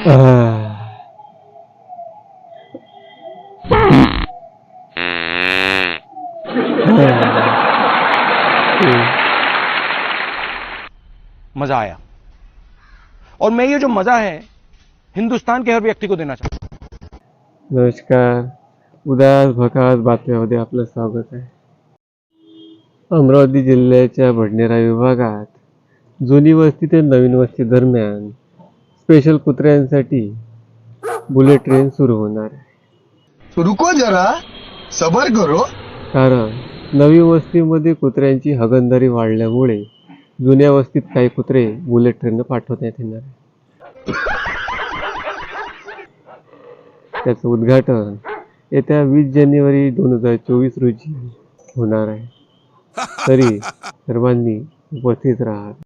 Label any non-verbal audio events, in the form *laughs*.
*laughs* मजा आया। और मैं ये जो मजा है हिंदुस्तान के हर व्यक्ति को देना चाहता हूँ। नमस्कार। उदास भकास बातम्यामध्ये आपलं स्वागत आहे। अमरावती जिल्ह्याच्या भडनेरा विभागात जुनी वस्ती ते नवीन वस्ती दरम्यान स्पेशल कुत्र्यांसाठी बुलेट ट्रेन सुरू होणार आहे. रुको जरा सबर करो. कारण नवी वस्तीमध्ये कुत्र्यांची हगंदारी वाढल्यामुळे जुन्या वस्तीत काही कुत्रे बुलेट ट्रेननं पाठवण्यात येणार आहे त्याचं उद्घाटन येत्या वीस जानेवारी दोन हजार चोवीस रोजी होणार आहे. तरी सर्वांनी उपस्थित राहा.